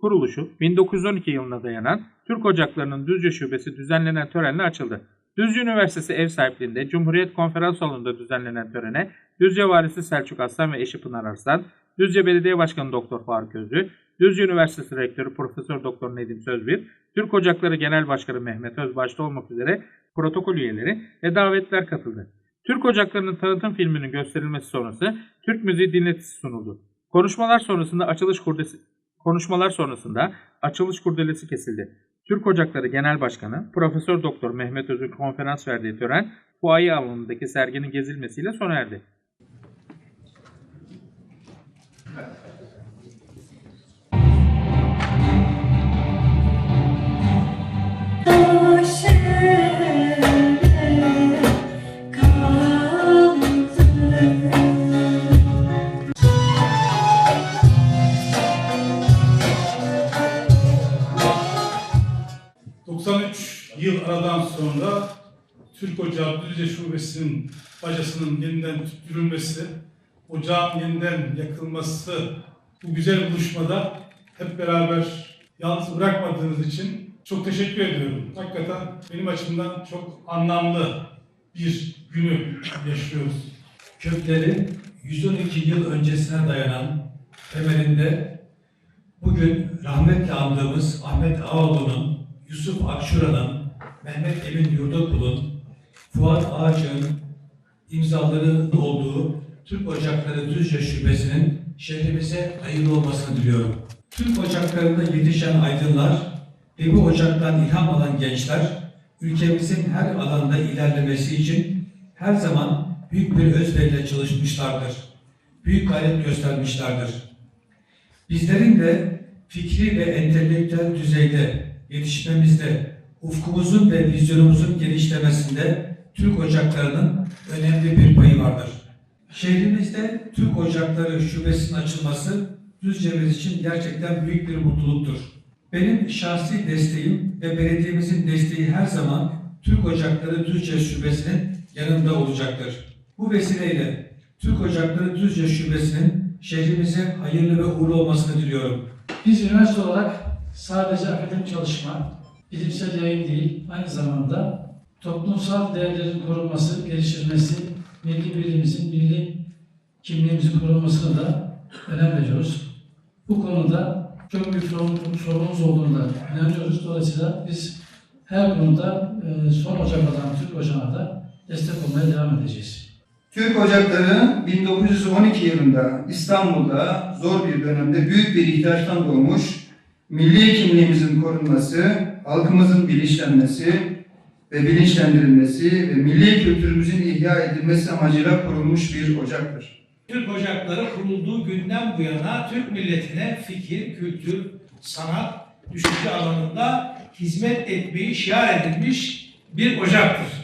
Kuruluşu 1912 yılına dayanan Türk Ocakları'nın Düzce Şubesi düzenlenen törenle açıldı. Düzce Üniversitesi ev sahipliğinde Cumhuriyet Konferans Salonu'nda düzenlenen törene Düzce Valisi Selçuk Aslan ve eşi Pınar Arslan, Düzce Belediye Başkanı Doktor Faruk Özlü, Düzce Üniversitesi Rektörü Profesör Doktor Nedim Sözbir, Türk Ocakları Genel Başkanı Mehmet Öz başta olmak üzere protokol üyeleri ve davetler katıldı. Türk Ocakları'nın tanıtım filminin gösterilmesi sonrası Türk müziği dinletisi sunuldu. Konuşmalar sonrasında açılış kurdesi konuşmalar sonrasında açılış kurdelesi kesildi. Türk Ocakları Genel Başkanı Profesör Doktor Mehmet Öz'ün konferans verdiği tören fuaye alanındaki serginin gezilmesiyle sona erdi. Türk Ocağı Düzce Şubesi'nin bacasının yeniden tüttürülmesi, ocağın yeniden yakılması bu güzel buluşmada hep beraber yalnız bırakmadığınız için çok teşekkür ediyorum. Hakikaten benim açımdan çok anlamlı bir günü yaşıyoruz. kökleri 112 yıl öncesine dayanan temelinde bugün rahmetle andığımız Ahmet Ağoğlu'nun, Yusuf Akşura'nın, Mehmet Emin Yurdakul'un, Fuat Ağaç'ın imzaları olduğu Türk Ocakları Düzce Şubesi'nin şehrimize hayırlı olmasını diliyorum. Türk Ocakları'nda yetişen aydınlar ve bu ocaktan ilham alan gençler ülkemizin her alanda ilerlemesi için her zaman büyük bir özveriyle çalışmışlardır. Büyük gayret göstermişlerdir. Bizlerin de fikri ve entelektüel düzeyde yetişmemizde, ufkumuzun ve vizyonumuzun genişlemesinde Türk Ocakları'nın önemli bir payı vardır. Şehrimizde Türk Ocakları Şubesi'nin açılması Düzce'miz için gerçekten büyük bir mutluluktur. Benim şahsi desteğim ve belediyemizin desteği her zaman Türk Ocakları Düzce Şubesi'nin yanında olacaktır. Bu vesileyle Türk Ocakları Düzce Şubesi'nin şehrimize hayırlı ve uğurlu olmasını diliyorum. Biz üniversite olarak sadece akademik çalışma, bilimsel yayın değil, aynı zamanda toplumsal değerlerin korunması, geliştirilmesi, milli birliğimizin, milli kimliğimizin korunmasına da önem veriyoruz. Bu konuda çok büyük sorumluluk, sorumluluğumuz olduğunu da inanıyoruz. Dolayısıyla biz her konuda e, son ocak olan Türk Ocağı'na da destek olmaya devam edeceğiz. Türk Ocakları 1912 yılında İstanbul'da zor bir dönemde büyük bir ihtiyaçtan doğmuş, milli kimliğimizin korunması, halkımızın bilinçlenmesi ve bilinçlendirilmesi ve milli kültürümüzün ihya edilmesi amacıyla kurulmuş bir ocaktır. Türk Ocakları kurulduğu günden bu yana Türk milletine fikir, kültür, sanat, düşünce alanında hizmet etmeyi şiar edilmiş bir ocaktır.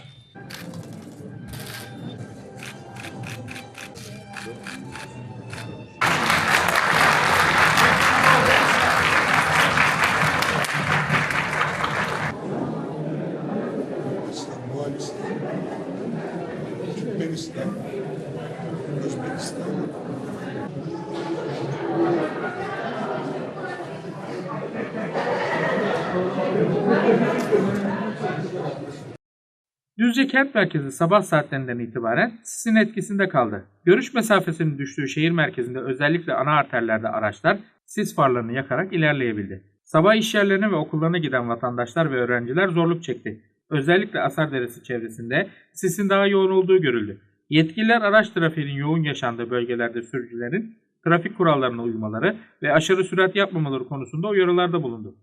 Düzce kent merkezi sabah saatlerinden itibaren sisin etkisinde kaldı. Görüş mesafesinin düştüğü şehir merkezinde özellikle ana arterlerde araçlar sis farlarını yakarak ilerleyebildi. Sabah iş yerlerine ve okullarına giden vatandaşlar ve öğrenciler zorluk çekti. Özellikle Asar Deresi çevresinde sisin daha yoğun olduğu görüldü. Yetkililer araç trafiğinin yoğun yaşandığı bölgelerde sürücülerin trafik kurallarına uymaları ve aşırı sürat yapmamaları konusunda uyarılarda bulundu.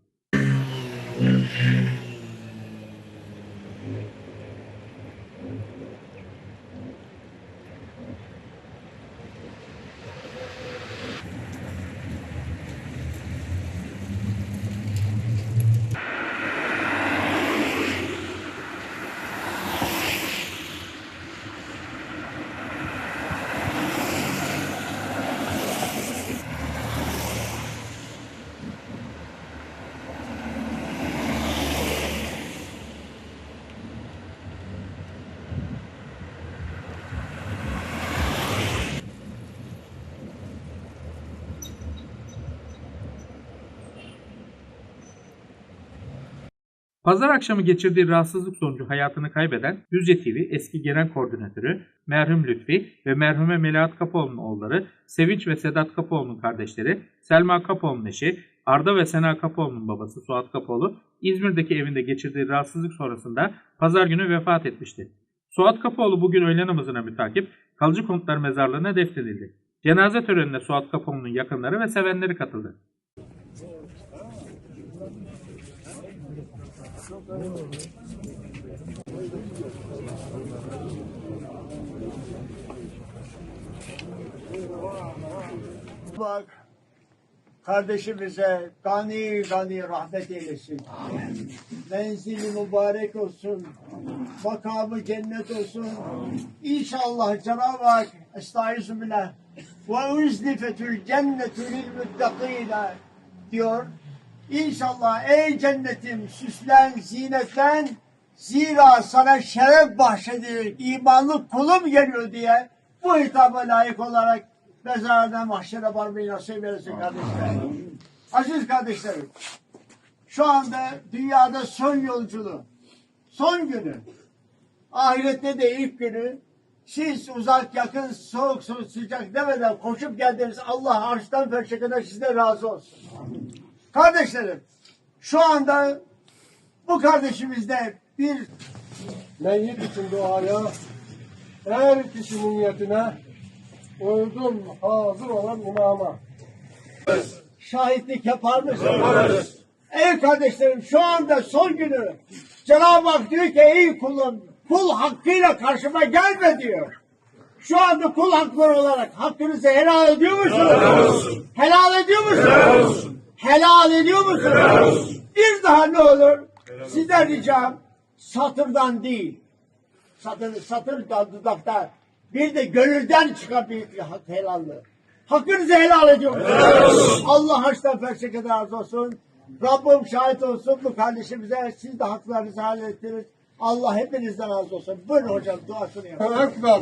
Pazar akşamı geçirdiği rahatsızlık sonucu hayatını kaybeden Düzce TV eski genel koordinatörü merhum Lütfi ve merhume Melahat Kapoğlu'nun oğulları Sevinç ve Sedat Kapoğlu'nun kardeşleri Selma Kapoğlu'nun eşi Arda ve Sena Kapoğlu'nun babası Suat Kapoğlu İzmir'deki evinde geçirdiği rahatsızlık sonrasında pazar günü vefat etmişti. Suat Kapoğlu bugün öğle namazına mütakip kalıcı konutlar mezarlığına defnedildi. Cenaze törenine Suat Kapoğlu'nun yakınları ve sevenleri katıldı. Bak kardeşimize gani gani rahmet eylesin. Menzili mübarek olsun. Makamı cennet olsun. İnşallah Cenab-ı Hak estaizu billah ve uzlifetül cennetü lil diyor. İnşallah ey cennetim süslen, zinetlen, zira sana şeref bahşedilir, imanlı kulum geliyor diye bu hitaba layık olarak mezardan mahşere varmayı nasip eylesin kardeşlerim. Aziz kardeşlerim, şu anda dünyada son yolculuğu, son günü, ahirette de ilk günü, siz uzak yakın soğuk soğuk sıcak demeden koşup geldiniz. Allah arştan ferşe kadar size razı olsun. Kardeşlerim, şu anda bu kardeşimizde bir Meyyit için duaya, her kişinin niyetine uydum hazır olan imama. şahitlik yapar mısınız? Ey kardeşlerim şu anda son günü Cenab-ı Hak diyor ki ey kulum kul hakkıyla karşıma gelme diyor. Şu anda kul hakları olarak hakkınızı helal ediyor musunuz? Helal ediyor musunuz? Helal ediyor musunuz? Bir daha ne olur? Sizden ricam satırdan değil. Satır, satır da dudakta. Bir de gönülden çıkan bir hak helallığı. Hakkınızı helal ediyor musunuz? Allah haçtan ferşe kadar razı olsun. Rabbim şahit olsun bu kardeşimize. Siz de haklarınızı helal ettiniz. Allah hepinizden razı olsun. Buyurun hocam duasını yapın. Ekber.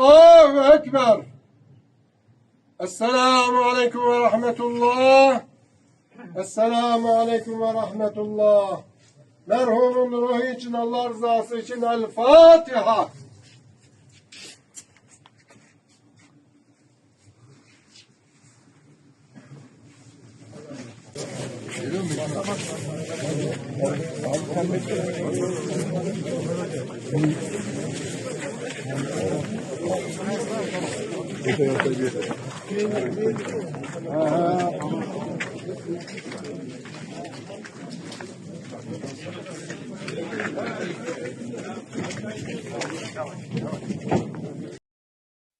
Allahu Ekber. Esselamu Aleyküm ve Rahmetullah. Esselamu Aleyküm ve Rahmetullah. Merhumun ruhu için Allah rızası için El Fatiha.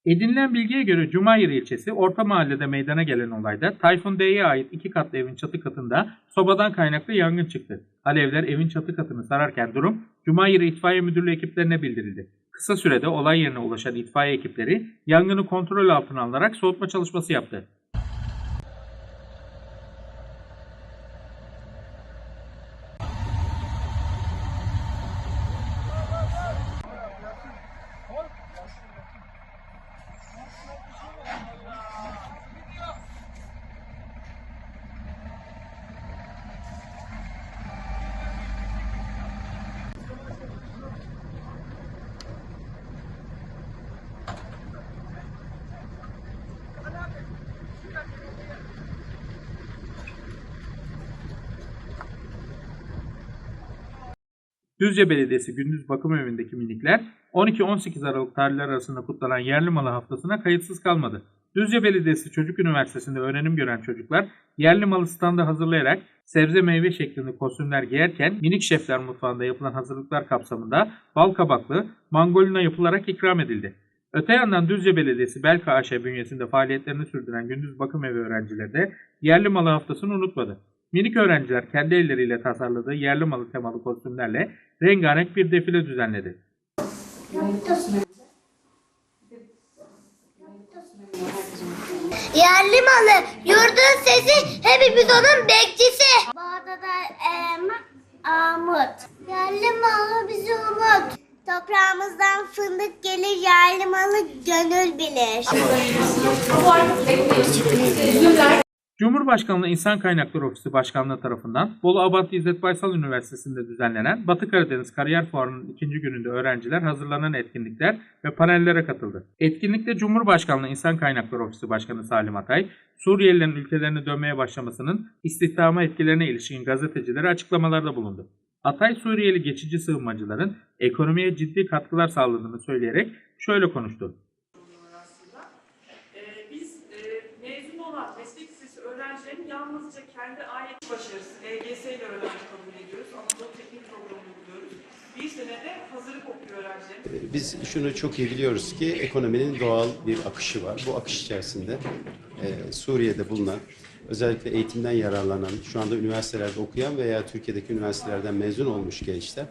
Edinilen bilgiye göre Cumayır ilçesi Orta Mahalle'de meydana gelen olayda Tayfun D'ye ait iki katlı evin çatı katında sobadan kaynaklı yangın çıktı. Alevler evin çatı katını sararken durum Cumayır İtfaiye Müdürlüğü ekiplerine bildirildi. Kısa sürede olay yerine ulaşan itfaiye ekipleri yangını kontrol altına alarak soğutma çalışması yaptı. Düzce Belediyesi Gündüz Bakım Evi'ndeki minikler 12-18 Aralık tarihleri arasında kutlanan yerli malı haftasına kayıtsız kalmadı. Düzce Belediyesi Çocuk Üniversitesi'nde öğrenim gören çocuklar yerli malı standı hazırlayarak sebze meyve şeklinde kostümler giyerken minik şefler mutfağında yapılan hazırlıklar kapsamında bal kabaklı mangolina yapılarak ikram edildi. Öte yandan Düzce Belediyesi Belka AŞ bünyesinde faaliyetlerini sürdüren gündüz bakım evi öğrencileri de yerli malı haftasını unutmadı. Minik öğrenciler kendi elleriyle tasarladığı yerli malı temalı kostümlerle rengarenk bir defile düzenledi. Yerli malı, yurdun sesi, hepimiz onun bekçisi. Bağdada elma, armut. Yerli malı bizi umut. Toprağımızdan fındık gelir, yerli malı gönül bilir. Cumhurbaşkanlığı İnsan Kaynakları Ofisi Başkanlığı tarafından Bolu Abant İzzet Baysal Üniversitesi'nde düzenlenen Batı Karadeniz Kariyer Fuarı'nın ikinci gününde öğrenciler hazırlanan etkinlikler ve panellere katıldı. Etkinlikte Cumhurbaşkanlığı İnsan Kaynakları Ofisi Başkanı Salim Atay, Suriyelilerin ülkelerine dönmeye başlamasının istihdama etkilerine ilişkin gazetecilere açıklamalarda bulundu. Atay Suriyeli geçici sığınmacıların ekonomiye ciddi katkılar sağladığını söyleyerek şöyle konuştu. Ee, biz e, mezun olan meslek lisesi öğrencilerin yalnızca kendi aile başarısı, LGS ile öğrenci kabul ediyoruz. Anadolu Teknik Programı'nı buluyoruz. Bir senede hazırlık okuyor öğrencilerimiz. Biz şunu çok iyi biliyoruz ki ekonominin doğal bir akışı var. Bu akış içerisinde e, Suriye'de bulunan, özellikle eğitimden yararlanan, şu anda üniversitelerde okuyan veya Türkiye'deki üniversitelerden mezun olmuş gençler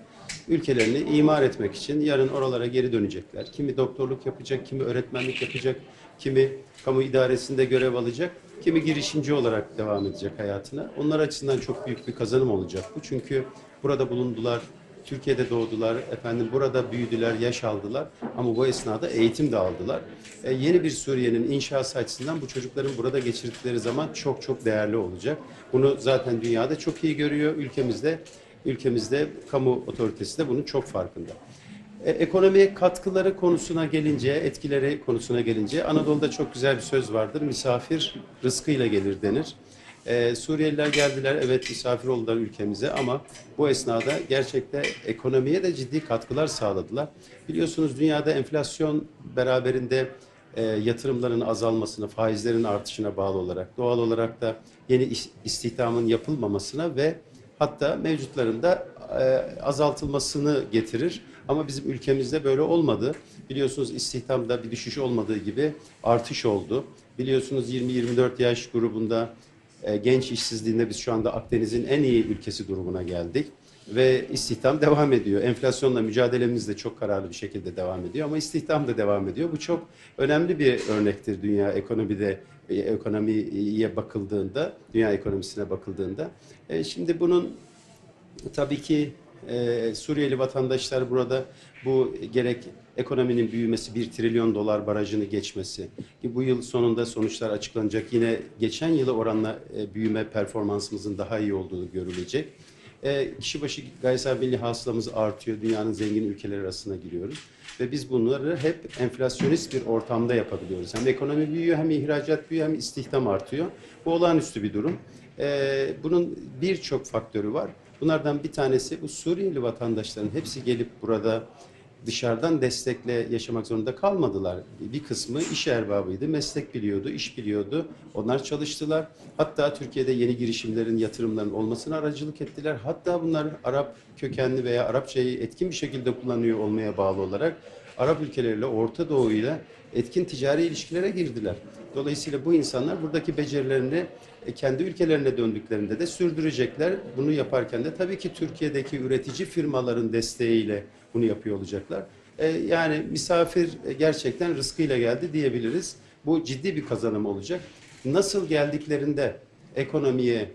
ülkelerini imar etmek için yarın oralara geri dönecekler. Kimi doktorluk yapacak, kimi öğretmenlik yapacak, kimi kamu idaresinde görev alacak, kimi girişimci olarak devam edecek hayatına. Onlar açısından çok büyük bir kazanım olacak bu. Çünkü burada bulundular, Türkiye'de doğdular, efendim burada büyüdüler, yaş aldılar ama bu esnada eğitim de aldılar. E, yeni bir Suriye'nin inşası açısından bu çocukların burada geçirdikleri zaman çok çok değerli olacak. Bunu zaten dünyada çok iyi görüyor, ülkemizde ülkemizde kamu otoritesi de bunun çok farkında. E, ekonomiye katkıları konusuna gelince, etkileri konusuna gelince Anadolu'da çok güzel bir söz vardır. Misafir rızkıyla gelir denir. Ee, Suriyeliler geldiler, evet misafir oldular ülkemize ama bu esnada gerçekten ekonomiye de ciddi katkılar sağladılar. Biliyorsunuz dünyada enflasyon beraberinde e, yatırımların azalmasına, faizlerin artışına bağlı olarak, doğal olarak da yeni istihdamın yapılmamasına ve hatta mevcutların da e, azaltılmasını getirir. Ama bizim ülkemizde böyle olmadı. Biliyorsunuz istihdamda bir düşüş olmadığı gibi artış oldu. Biliyorsunuz 20-24 yaş grubunda e, genç işsizliğinde biz şu anda Akdeniz'in en iyi ülkesi durumuna geldik. Ve istihdam devam ediyor. Enflasyonla mücadelemiz de çok kararlı bir şekilde devam ediyor ama istihdam da devam ediyor. Bu çok önemli bir örnektir dünya ekonomide e, ekonomiye bakıldığında, dünya ekonomisine bakıldığında. Şimdi bunun tabii ki e, Suriyeli vatandaşlar burada bu gerek ekonominin büyümesi 1 trilyon dolar barajını geçmesi ki bu yıl sonunda sonuçlar açıklanacak. Yine geçen yıla oranla e, büyüme performansımızın daha iyi olduğu görülecek. E, kişi başı gayri milli hasılamız artıyor. Dünyanın zengin ülkeleri arasına giriyoruz. Ve biz bunları hep enflasyonist bir ortamda yapabiliyoruz. Hem ekonomi büyüyor, hem ihracat büyüyor, hem istihdam artıyor. Bu olağanüstü bir durum. E, bunun birçok faktörü var. Bunlardan bir tanesi bu Suriyeli vatandaşların hepsi gelip burada dışarıdan destekle yaşamak zorunda kalmadılar. Bir kısmı iş erbabıydı, meslek biliyordu, iş biliyordu. Onlar çalıştılar. Hatta Türkiye'de yeni girişimlerin, yatırımların olmasına aracılık ettiler. Hatta bunlar Arap kökenli veya Arapçayı etkin bir şekilde kullanıyor olmaya bağlı olarak Arap ülkeleriyle, Orta Doğu ile etkin ticari ilişkilere girdiler. Dolayısıyla bu insanlar buradaki becerilerini e, kendi ülkelerine döndüklerinde de sürdürecekler. Bunu yaparken de tabii ki Türkiye'deki üretici firmaların desteğiyle bunu yapıyor olacaklar. E, Yani misafir e, gerçekten rızkıyla geldi diyebiliriz. Bu ciddi bir kazanım olacak. Nasıl geldiklerinde ekonomiye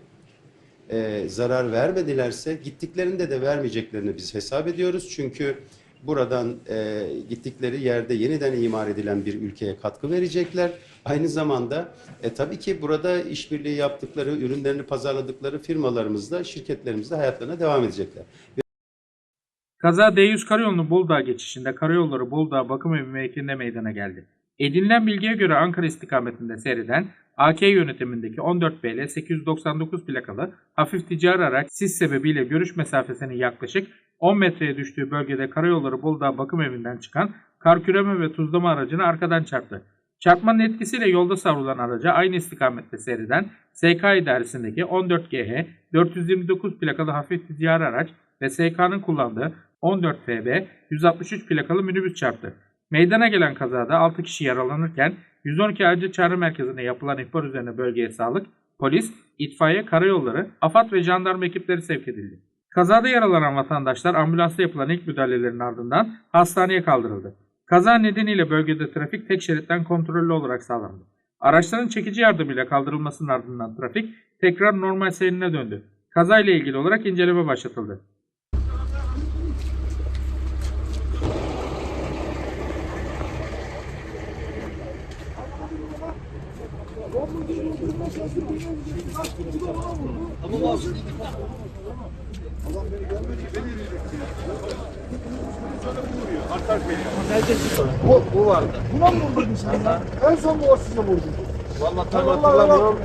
e, zarar vermedilerse gittiklerinde de vermeyeceklerini biz hesap ediyoruz. Çünkü buradan e, gittikleri yerde yeniden imar edilen bir ülkeye katkı verecekler. Aynı zamanda e, tabii ki burada işbirliği yaptıkları, ürünlerini pazarladıkları firmalarımızda, şirketlerimizde hayatlarına devam edecekler. Kaza D100 karayolunun Boldağ geçişinde karayolları Boldağ bakım evi mevkiinde meydana geldi. Edinilen bilgiye göre Ankara istikametinde seyreden AK yönetimindeki 14 BL 899 plakalı hafif ticari araç sis sebebiyle görüş mesafesinin yaklaşık 10 metreye düştüğü bölgede karayolları Boldağ bakım evinden çıkan kar küreme ve tuzlama aracını arkadan çarptı. Çarpmanın etkisiyle yolda savrulan araca aynı istikamette seyreden SK idaresindeki 14GH 429 plakalı hafif ticari araç ve SK'nın kullandığı 14 FB 163 plakalı minibüs çarptı. Meydana gelen kazada 6 kişi yaralanırken 112 acil çağrı merkezine yapılan ihbar üzerine bölgeye sağlık, polis, itfaiye, karayolları, AFAD ve jandarma ekipleri sevk edildi. Kazada yaralanan vatandaşlar ambulansta yapılan ilk müdahalelerin ardından hastaneye kaldırıldı. Kaza nedeniyle bölgede trafik tek şeritten kontrollü olarak sağlandı. Araçların çekici yardımıyla kaldırılmasının ardından trafik tekrar normal seyrine döndü. Kazayla ilgili olarak inceleme başlatıldı. Buna mı vurdun sen ya? En son bu size vurdu. Vallahi tam hatırlamıyorum.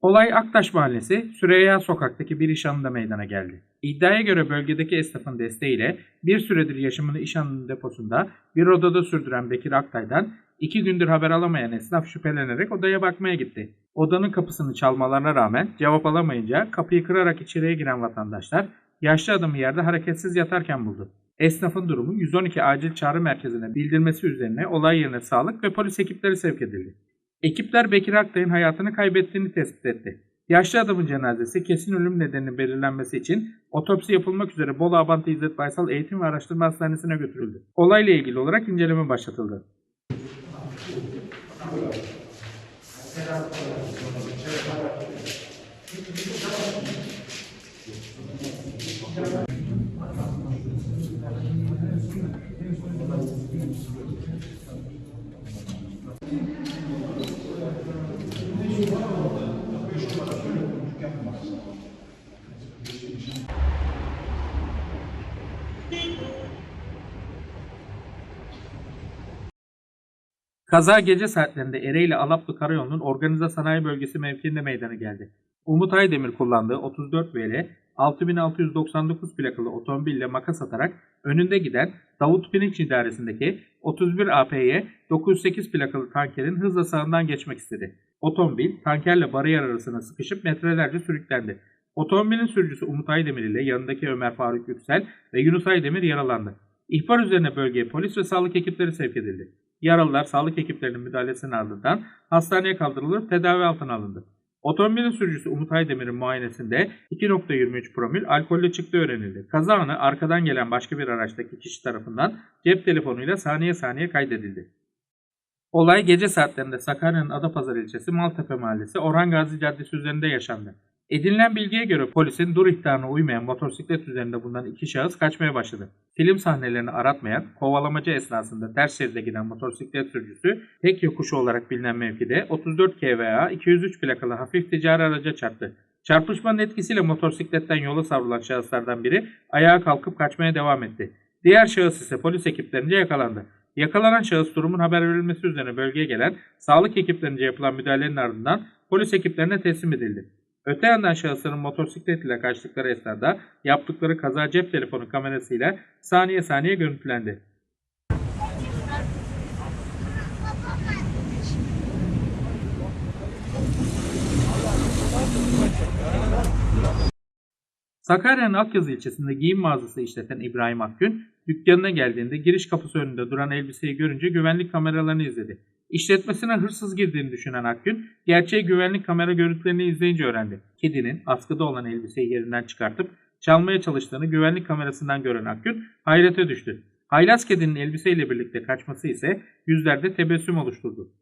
Olay Aktaş Mahallesi, Süreyya Sokak'taki bir iş anında meydana geldi. İddiaya göre bölgedeki esnafın desteğiyle bir süredir yaşamını iş anının deposunda bir odada sürdüren Bekir Aktay'dan iki gündür haber alamayan esnaf şüphelenerek odaya bakmaya gitti. Odanın kapısını çalmalarına rağmen cevap alamayınca kapıyı kırarak içeriye giren vatandaşlar yaşlı adamı yerde hareketsiz yatarken buldu. Esnafın durumu 112 acil çağrı merkezine bildirmesi üzerine olay yerine sağlık ve polis ekipleri sevk edildi. Ekipler Bekir Aktay'ın hayatını kaybettiğini tespit etti. Yaşlı adamın cenazesi kesin ölüm nedeninin belirlenmesi için otopsi yapılmak üzere Bolu Abantı İzzet Baysal Eğitim ve Araştırma Hastanesi'ne götürüldü. Olayla ilgili olarak inceleme başlatıldı. por la Kaza gece saatlerinde Ereğli Alaplı Karayolu'nun organize sanayi bölgesi mevkiinde meydana geldi. Umut Aydemir kullandığı 34 VL 6699 plakalı otomobille makas atarak önünde giden Davut Pirinç idaresindeki 31 APY 908 plakalı tankerin hızla sağından geçmek istedi. Otomobil tankerle bariyer arasına sıkışıp metrelerce sürüklendi. Otomobilin sürücüsü Umut Aydemir ile yanındaki Ömer Faruk Yüksel ve Yunus Aydemir yaralandı. İhbar üzerine bölgeye polis ve sağlık ekipleri sevk edildi. Yaralılar sağlık ekiplerinin müdahalesinin ardından hastaneye kaldırılıp tedavi altına alındı. Otomobilin sürücüsü Umut Aydemir'in muayenesinde 2.23 promil alkolle çıktığı öğrenildi. Kaza anı arkadan gelen başka bir araçtaki kişi tarafından cep telefonuyla saniye saniye kaydedildi. Olay gece saatlerinde Sakarya'nın Adapazarı ilçesi Maltepe Mahallesi Orhan Gazi Caddesi üzerinde yaşandı. Edinilen bilgiye göre polisin dur ihtarına uymayan motosiklet üzerinde bulunan iki şahıs kaçmaya başladı. Film sahnelerini aratmayan, kovalamacı esnasında ters şeride giden motosiklet sürücüsü tek yokuşu olarak bilinen mevkide 34 KVA 203 plakalı hafif ticari araca çarptı. Çarpışmanın etkisiyle motosikletten yola savrulan şahıslardan biri ayağa kalkıp kaçmaya devam etti. Diğer şahıs ise polis ekiplerince yakalandı. Yakalanan şahıs durumun haber verilmesi üzerine bölgeye gelen sağlık ekiplerince yapılan müdahalenin ardından polis ekiplerine teslim edildi. Öte yandan şahısların motosiklet ile kaçtıkları esnada yaptıkları kaza cep telefonu kamerasıyla saniye saniye görüntülendi. Sakarya'nın Akyazı ilçesinde giyim mağazası işleten İbrahim Akgün, dükkanına geldiğinde giriş kapısı önünde duran elbiseyi görünce güvenlik kameralarını izledi. İşletmesine hırsız girdiğini düşünen Akgün, gerçeği güvenlik kamera görüntülerini izleyince öğrendi. Kedinin askıda olan elbiseyi yerinden çıkartıp çalmaya çalıştığını güvenlik kamerasından gören Akgün hayrete düştü. Haylaz kedinin elbiseyle birlikte kaçması ise yüzlerde tebessüm oluşturdu.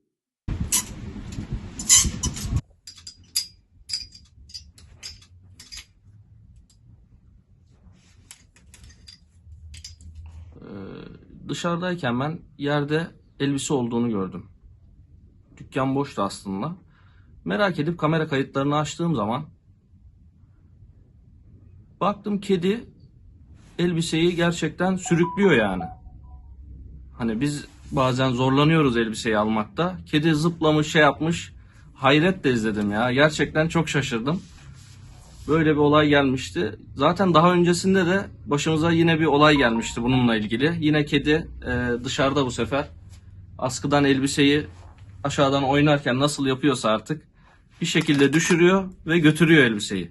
Ee, dışarıdayken ben yerde elbise olduğunu gördüm. Dükkan boştu aslında. Merak edip kamera kayıtlarını açtığım zaman baktım kedi elbiseyi gerçekten sürüklüyor yani. Hani biz bazen zorlanıyoruz elbiseyi almakta. Kedi zıplamış şey yapmış. Hayretle izledim ya. Gerçekten çok şaşırdım. Böyle bir olay gelmişti. Zaten daha öncesinde de başımıza yine bir olay gelmişti bununla ilgili. Yine kedi e, dışarıda bu sefer askıdan elbiseyi aşağıdan oynarken nasıl yapıyorsa artık bir şekilde düşürüyor ve götürüyor elbiseyi.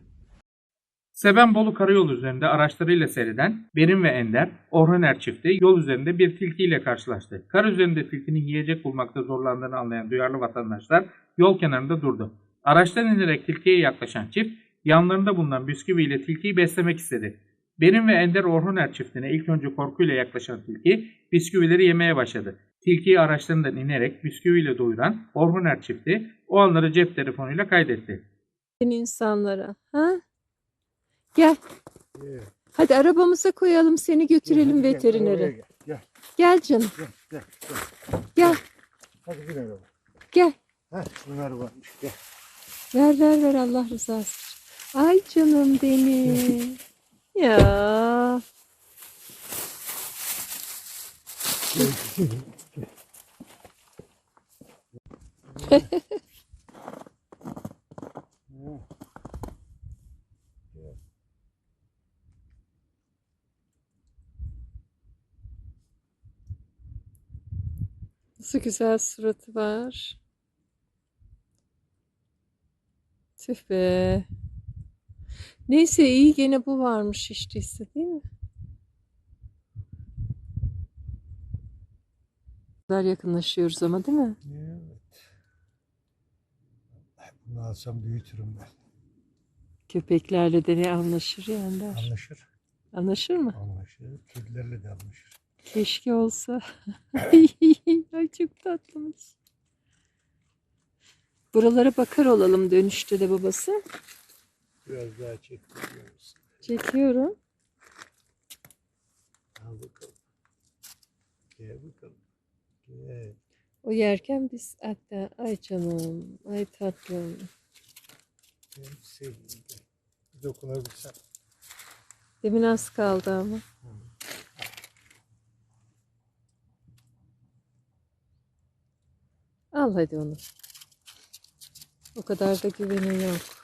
Sebenbolu Karayolu üzerinde araçlarıyla seyreden Berin ve Ender, Orhaner çifti yol üzerinde bir tilkiyle karşılaştı. Kar üzerinde tilkinin yiyecek bulmakta zorlandığını anlayan duyarlı vatandaşlar yol kenarında durdu. Araçtan inerek tilkiye yaklaşan çift yanlarında bulunan bisküviyle tilkiyi beslemek istedi. Berin ve Ender Orhaner çiftine ilk önce korkuyla yaklaşan tilki bisküvileri yemeye başladı. Tilkiyi araçlarından inerek bisküviyle doyuran Orhaner çifti o anları cep telefonuyla kaydetti. insanlara. Ha? Gel. Hadi arabamıza koyalım seni götürelim veterinere. Gel. Gel canım. Gel. Gel. Hadi bir araba. Gel. Heh, bunlar varmış. Gel. Ver ver ver Allah rızası için. Ay canım benim. Ya. Nasıl güzel suratı var. Tüh be. Neyse iyi gene bu varmış işte değil mi? kadar yakınlaşıyoruz ama değil mi? Evet. Bunu alsam büyütürüm ben. Köpeklerle de ne anlaşır ya Ender. Anlaşır. Anlaşır mı? Anlaşır. Kedilerle de anlaşır. Keşke olsa. Ay çok tatlıymış. Buralara bakar olalım dönüşte de babası. Biraz daha çekiyor musun? Çekiyorum. Al bakalım. Gel bakalım. Gel. O yerken biz hatta ay canım, ay tatlım. Gel sevgilim gel. Bir dokunabilsem. Demin az kaldı ama. Al hadi onu. O kadar da güvenin yok.